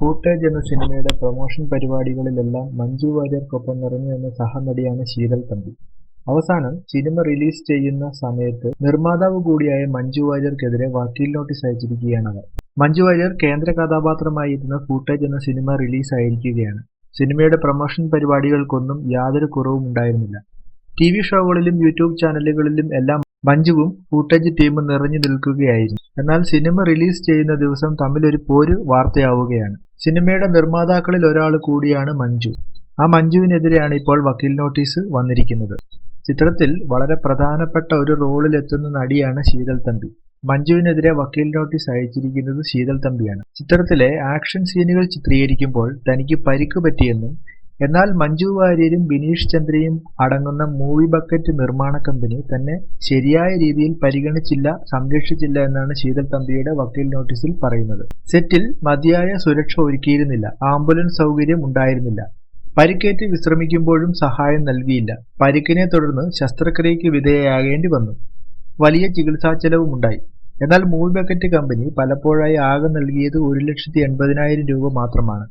Footage എന്ന സിനിമയുടെ promotion പരിപാടികളിലെല്ലാം Manju വാര്യർക്കൊപ്പം നിറഞ്ഞു എന്ന സഹനടിയാണ് ശീതൽ തമ്പി. അവസാനം സിനിമ റിലീസ് ചെയ്യുന്ന സമയത്ത് നിർമ്മാതാവ് കൂടിയായ മഞ്ജു വാര്യർക്കെതിരെ വക്കീൽ നോട്ടീസ് അയച്ചിരിക്കുകയാണ് അവർ മഞ്ജു വാര്യർ കേന്ദ്ര കഥാപാത്രമായിരുന്ന ഫൂട്ടേജ് എന്ന സിനിമ റിലീസ് ആയിരിക്കുകയാണ് സിനിമയുടെ പ്രൊമോഷൻ പരിപാടികൾക്കൊന്നും യാതൊരു കുറവും ഉണ്ടായിരുന്നില്ല. ടി വി ഷോകളിലും യൂട്യൂബ് ചാനലുകളിലും എല്ലാം മഞ്ജുവും ഫൂട്ടേജ് ടീമും നിറഞ്ഞു നിൽക്കുകയായിരുന്നു. എന്നാൽ സിനിമ റിലീസ് ചെയ്യുന്ന ദിവസം തമ്മിലൊരു പോര് വാർത്തയാവുകയാണ്. സിനിമയുടെ നിർമ്മാതാക്കളിൽ ഒരാൾ കൂടിയാണ് മഞ്ജു. ആ മഞ്ജുവിനെതിരെയാണ് ഇപ്പോൾ വക്കീൽ നോട്ടീസ് വന്നിരിക്കുന്നത്. ചിത്രത്തിൽ വളരെ പ്രധാനപ്പെട്ട ഒരു റോളിലെത്തുന്ന നടിയാണ് ശീതൽ തമ്പി. മഞ്ജുവിനെതിരെ വക്കീൽ നോട്ടീസ് അയച്ചിരിക്കുന്നത് ശീതൽ തമ്പിയാണ്. ചിത്രത്തിലെ ആക്ഷൻ സീനുകൾ ചിത്രീകരിക്കുമ്പോൾ തനിക്ക് പരിക്ക് പറ്റിയെന്നും എന്നാൽ മഞ്ജു വാര്യരും ബിനീഷ് ചന്ദ്രയും അടങ്ങുന്ന മൂവി ബക്കറ്റ് നിർമ്മാണ കമ്പനി തന്നെ ശരിയായ രീതിയിൽ പരിഗണിച്ചില്ല സംരക്ഷിച്ചില്ല എന്നാണ് ശീതൽ തമ്പിയുടെ വക്കീൽ നോട്ടീസിൽ പറയുന്നത്. സെറ്റിൽ മതിയായ സുരക്ഷ ഒരുക്കിയിരുന്നില്ല. ആംബുലൻസ് സൗകര്യം ഉണ്ടായിരുന്നില്ല. പരിക്കേറ്റ് വിശ്രമിക്കുമ്പോഴും സഹായം നൽകിയില്ല. പരിക്കിനെ തുടർന്ന് ശസ്ത്രക്രിയയ്ക്ക് വിധേയയാകേണ്ടി വന്നു. വലിയ ചികിത്സാ ചെലവും ഉണ്ടായി എന്നാൽ മൂവി ബക്കറ്റ് കമ്പനി പലപ്പോഴായി ആകെ നൽകിയത് ഒരു ലക്ഷത്തി എൺപതിനായിരം രൂപ മാത്രമാണ്.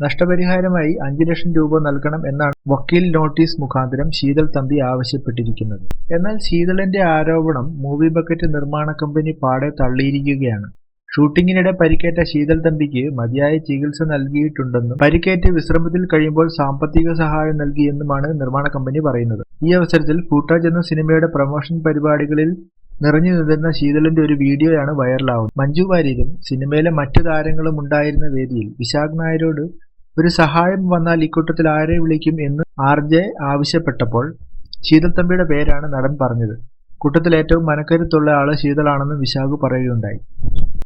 നഷ്ടപരിഹാരമായി അഞ്ചു ലക്ഷം രൂപ നൽകണം എന്നാണ് വക്കീൽ നോട്ടീസ് മുഖാന്തരം ശീതൾ തമ്പി ആവശ്യപ്പെട്ടിരിക്കുന്നത്. എന്നാൽ ശീതളിന്റെ ആരോപണം മൂവി ബക്കറ്റ് നിർമ്മാണ കമ്പനി പാടെ തള്ളിയിരിക്കുകയാണ്. ഷൂട്ടിങ്ങിനിടെ പരിക്കേറ്റ ശീതൾ തമ്പിക്ക് മതിയായ ചികിത്സ നൽകിയിട്ടുണ്ടെന്നും പരിക്കേറ്റ് വിശ്രമത്തിൽ കഴിയുമ്പോൾ സാമ്പത്തിക സഹായം നൽകിയെന്നുമാണ് നിർമ്മാണ കമ്പനി പറയുന്നത്. ഈ അവസരത്തിൽ ഫൂട്ടാജ് എന്ന സിനിമയുടെ പ്രൊമോഷൻ പരിപാടികളിൽ നിറഞ്ഞു നിന്നിരുന്ന ശീതളിന്റെ ഒരു വീഡിയോയാണ് വൈറലാവുന്നത്. മഞ്ജു വാര്യരും സിനിമയിലെ മറ്റു താരങ്ങളും ഉണ്ടായിരുന്ന വേദിയിൽ വിശാഖ് നായരോട് ഒരു സഹായം വന്നാൽ ഇക്കൂട്ടത്തിൽ ആരെ വിളിക്കും എന്ന് ആർ ജെ ആവശ്യപ്പെട്ടപ്പോൾ ശീതൽത്തമ്പിയുടെ തമ്പിയുടെ പേരാണ് നടൻ പറഞ്ഞത്. കൂട്ടത്തിൽ ഏറ്റവും മനക്കരുത്തുള്ള ആൾ ശീതളാണെന്നും വിശാഖ് പറയുകയുണ്ടായി.